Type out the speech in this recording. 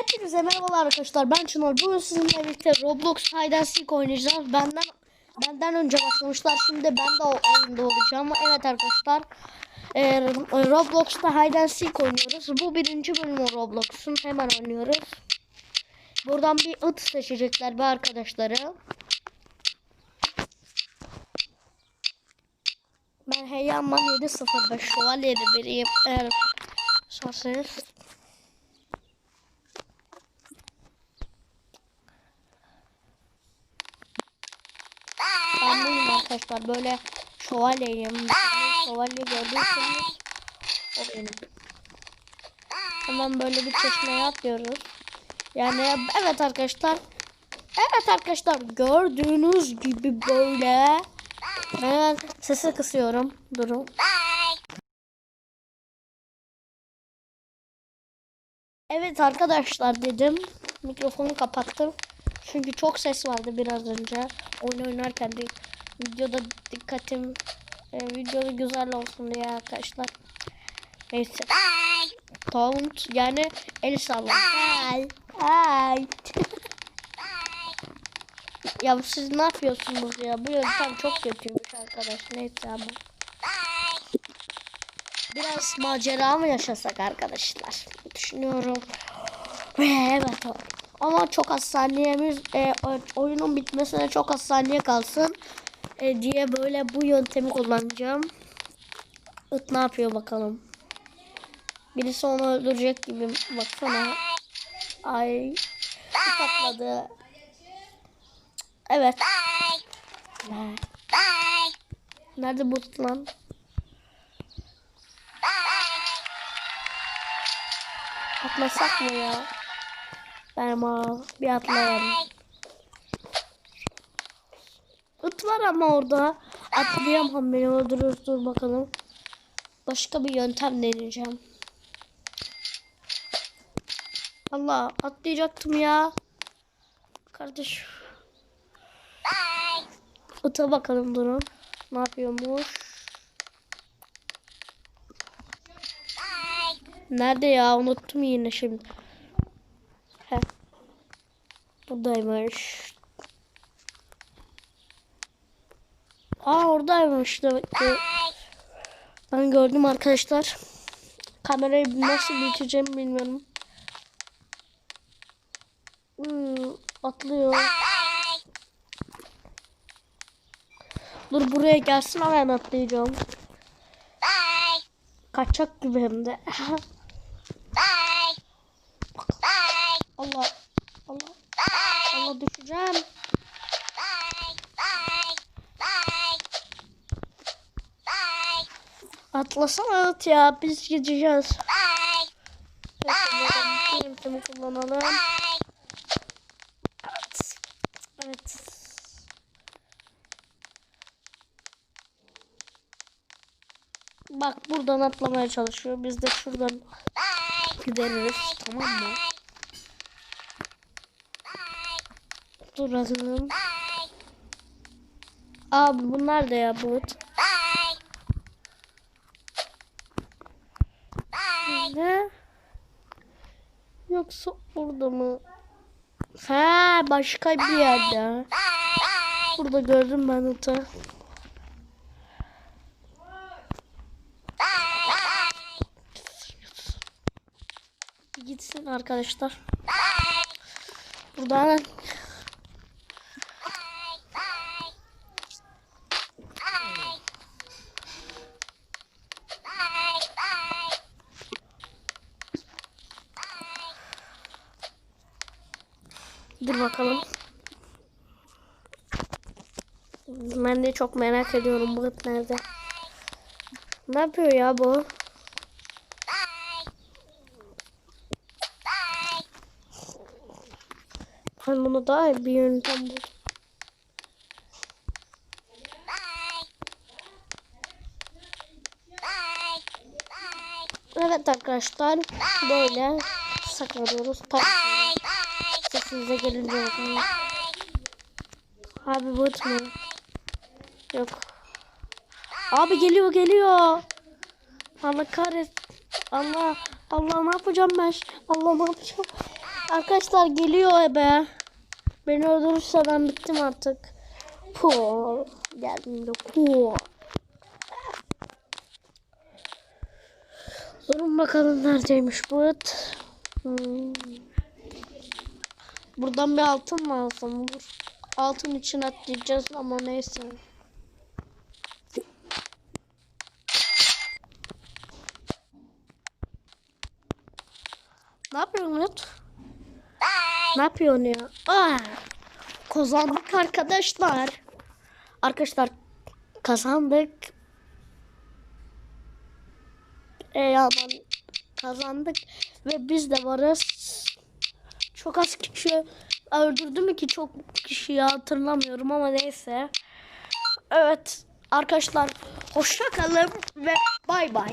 Hepinize merhabalar arkadaşlar. Ben Çınar. Bugün sizinle birlikte Roblox Hide and Seek oynayacağız. Benden benden önce başlamışlar. Şimdi ben de o oyunda olacağım. Evet arkadaşlar. e, Roblox'ta Hide and Seek oynuyoruz. Bu birinci bölümü Roblox'un. Hemen oynuyoruz. Buradan bir ıt seçecekler bir arkadaşları. Ben Heyanman 705 şövalyeli biriyim. Eğer sorsanız. Ben buyum arkadaşlar böyle şövalyeyim. Şövalye gördüyseniz o benim. Hemen böyle bir çeşmeye atlıyoruz. Yani evet arkadaşlar. Evet arkadaşlar gördüğünüz gibi böyle. Ben sesi kısıyorum. Durun. Evet arkadaşlar dedim. Mikrofonu kapattım. Çünkü çok ses vardı biraz önce. Oyun oynarken de videoda dikkatim e, videoda güzel olsun diye arkadaşlar. Neyse. Taunt yani el salla. Ay. Ay. ya siz ne yapıyorsunuz ya? Bu yöntem çok kötüymüş arkadaş. Neyse ama. Biraz macera mı yaşasak arkadaşlar? Düşünüyorum. Ve evet. Ama çok az saniyemiz e, oyunun bitmesine çok az saniye kalsın e, diye böyle bu yöntemi kullanacağım. It ne yapıyor bakalım. Birisi onu öldürecek gibi baksana. Ay. It atladı. Evet. Ne? Nerede bu lan? Atlasak mı ya? Ben ama bir atlayalım. It var ama orada. Atlayamam beni öldürür. Dur bakalım. Başka bir yöntem deneyeceğim. Allah atlayacaktım ya. Kardeş. Ita bakalım durun. Ne yapıyormuş? Nerede ya? Unuttum yine şimdi. Heh. Buradaymış. Aa oradaymış demek ki. Ben gördüm arkadaşlar. Kamerayı nasıl büyüteceğimi bilmiyorum. Hmm, atlıyor. Dur buraya gelsin hemen atlayacağım. Kaçak gibi hem de. Allah. Allah. Allah düşeceğim. Atlasana at ya. Biz gideceğiz. Yöntemi kullanalım. Evet. Evet. Bak buradan atlamaya çalışıyor. Biz de şuradan gideriz. Tamam mı? Duralım. Abi bunlar da ya bulut. Ne? Yoksa orada mı? Ha başka bir yerde. Burada gördüm ben onu. Gitsin arkadaşlar. Buradan Dur bakalım. Ben de çok merak ediyorum bu it nerede. Ne yapıyor ya bu? Ben bunu daha iyi bir yöntem buldum. Evet arkadaşlar böyle saklanıyoruz. Tamam. Sesinize gelince. Abi bot mu? Yok. Abi geliyor geliyor. Allah kahret. Allah Allah ne yapacağım ben? Allah ne yapacağım? Arkadaşlar geliyor ebe. Beni öldürürse ben bittim artık. Puh. Geldim de puh. Durun bakalım neredeymiş bu et. Hmm. Buradan bir altın mı alsam? Dur. Altın için atlayacağız ama neyse. Ne yapıyorsun Umut? Ne yapıyorsun ya? Aa, kazandık arkadaşlar. Arkadaşlar kazandık. Ey aman kazandık ve biz de varız. Çok az kişi öldürdü mü ki çok kişiyi hatırlamıyorum ama neyse. Evet arkadaşlar hoşça kalın ve bay bay.